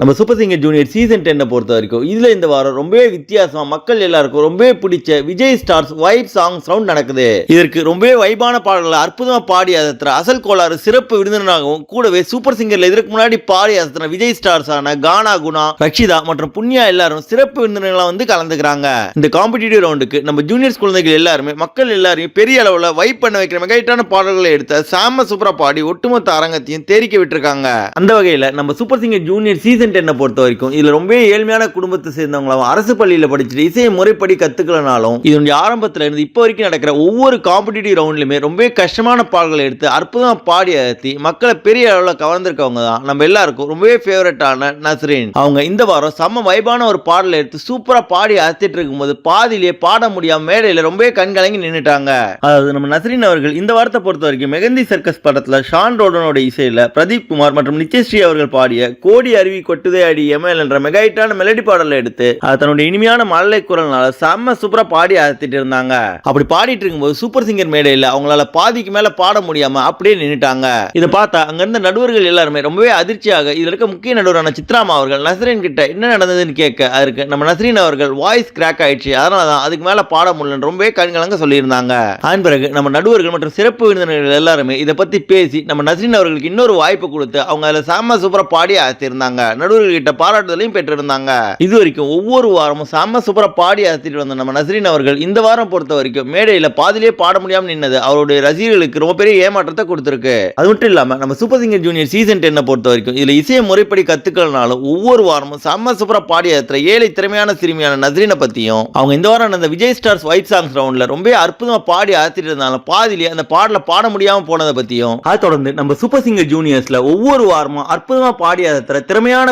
நம்ம super singer junior season டென்னை பொறுத்த வரைக்கும் இதில் இந்த வாரம் ரொம்பவே வித்தியாசமாக மக்கள் எல்லாருக்கும் ரொம்பவே பிடிச்ச Vijay stars vibe song sound நடக்குது. இதற்கு ரொம்பவே வைபான பாடல்களை அற்புதமாக பாடி அசத்துற அசல் கோளாறு சிறப்பு விருந்தினராகவும் கூடவே சூப்பர் சிங்கரில் இதற்கு முன்னாடி பாடி அசத்துற விஜய் ஸ்டார்ஸான கானா குணா ரக்ஷிதா மற்றும் புண்ணியா எல்லாரும் சிறப்பு விருந்தினர்களாக வந்து கலந்துக்கிறாங்க. இந்த காம்படிட்டிவ் ரவுண்டுக்கு நம்ம ஜூனியர்ஸ் குழந்தைகள் எல்லாருமே மக்கள் எல்லாரையும் பெரிய அளவில் வைப் பண்ண வைக்கிற மெகைட்டான பாடல்களை எடுத்த சாம சூப்பராக பாடி ஒட்டுமொத்த அரங்கத்தையும் தேரிக்க விட்டுருக்காங்க. அந்த வகையில் நம்ம சூப்பர் சிங்கர் ஜூனியர் சீசன் டென்னை பொறுத்த வரைக்கும் இதில் ரொம்ப ஏழ்மையான குடும்பத்தை சேர்ந்தவங்களாம் அரசு பள்ளியில் படிச்சுட்டு இசையை முறைப்படி கற்றுக்கலனாலும் இதனுடைய ஆரம்பத்தில் இருந்து இப்போ வரைக்கும் நடக்கிற ஒவ்வொரு காம்படிட்டிவ் ரவுண்ட்லையுமே ரொம்ப கஷ்டமான பாடல்களை எடுத்து அற்புதமாக பாடி அகத்தி மக்களை பெரிய அளவில் கவர்ந்திருக்கவங்க தான். நம்ம எல்லாருக்கும் ரொம்பவே ஃபேவரட்டான நஸ்ரீன். அவங்க இந்த வாரம் செம்ம வைபான ஒரு பாடலை எடுத்து சூப்பராக பாடி அகத்திட்டு இருக்கும்போது பாதியிலேயே பாட முடியாமல் மேடையில் ரொம்பவே கண்கலங்கி நின்றுட்டாங்க அதாவது நம்ம நஸ்ரீன் அவர்கள் இந்த வாரத்தை பொறுத்த வரைக்கும் மெகந்தி சர்க்கஸ் படத்தில் ஷான் ரோடனோட இசையில் பிரதீப் குமார் மற்றும் நித்யஸ்ரீ அவர்கள் பாடிய கோடி அருவி கொட்டுதே அடி எம்எல் என்ற மெகாயிட்டான மெலடி பாடலை எடுத்து அதை தன்னுடைய இனிமையான மழலை குரல்னால செம்ம சூப்பரா பாடி அழைத்திட்டு இருந்தாங்க. அப்படி பாடிட்டு இருக்கும்போது சூப்பர் சிங்கர் மேடையில் அவங்களால பாதிக்கு மேல பாட முடியாம அப்படியே நின்றுட்டாங்க இதை பார்த்தா அங்கிருந்த நடுவர்கள் எல்லாருமே ரொம்பவே அதிர்ச்சியாக இதுல இருக்க முக்கிய நடுவரான சித்ராமா அவர்கள் நசரின் கிட்ட என்ன நடந்ததுன்னு கேட்க அதற்கு நம்ம நசரின் அவர்கள் வாய்ஸ் கிராக் ஆயிடுச்சு. அதனால தான் அதுக்கு மேல பாட முடியலன்னு ரொம்பவே கண்கலங்க சொல்லியிருந்தாங்க. அதன் பிறகு நம்ம நடுவர்கள் மற்றும் சிறப்பு விருந்தினர்கள் எல்லாருமே இதை பத்தி பேசி நம்ம நசரின் அவர்களுக்கு இன்னொரு வாய்ப்பு கொடுத்து அவங்க அதில் செம்ம சூப்பராக பாடி ஆத்திருந்தாங்க நடுவர்கள்கிட்ட பாராட்டுதலையும் பெற்றிருந்தாங்க. இது வரைக்கும் ஒவ்வொரு வாரமும் செம்ம சூப்பரா பாடி அசத்திட்டு வந்த நம்ம நஸ்ரின் அவர்கள் இந்த வாரம் பொறுத்த வரைக்கும் மேடையில பாதிலே பாட முடியாம நின்னது அவருடைய ரசிகர்களுக்கு ரொம்ப பெரிய ஏமாற்றத்தை கொடுத்துருக்கு. அது மட்டும் இல்லாம நம்ம சூப்பர் சிங்கர் ஜூனியர் சீசன் டென்னை பொறுத்த வரைக்கும் இதுல இசையை முறைப்படி கத்துக்கலனாலும் ஒவ்வொரு வாரமும் செம்ம சூப்பரா பாடி அசத்துற ஏழை திறமையான சிறுமியான நஸ்ரினை பத்தியும் அவங்க இந்த வாரம் அந்த விஜய் ஸ்டார்ஸ் ஒயிட் சாங்ஸ் ரவுண்ட்ல ரொம்ப அற்புதமா பாடி ஆத்திட்டு இருந்தாலும் பாதிலே அந்த பாடல பாட முடியாம போனதை பத்தியும் அதை தொடர்ந்து நம்ம சூப்பர் சிங்கர் ஜூனியர்ஸ்ல ஒவ்வொரு வாரமும் அற்புதமா பாடி ஆத்துற திறமையான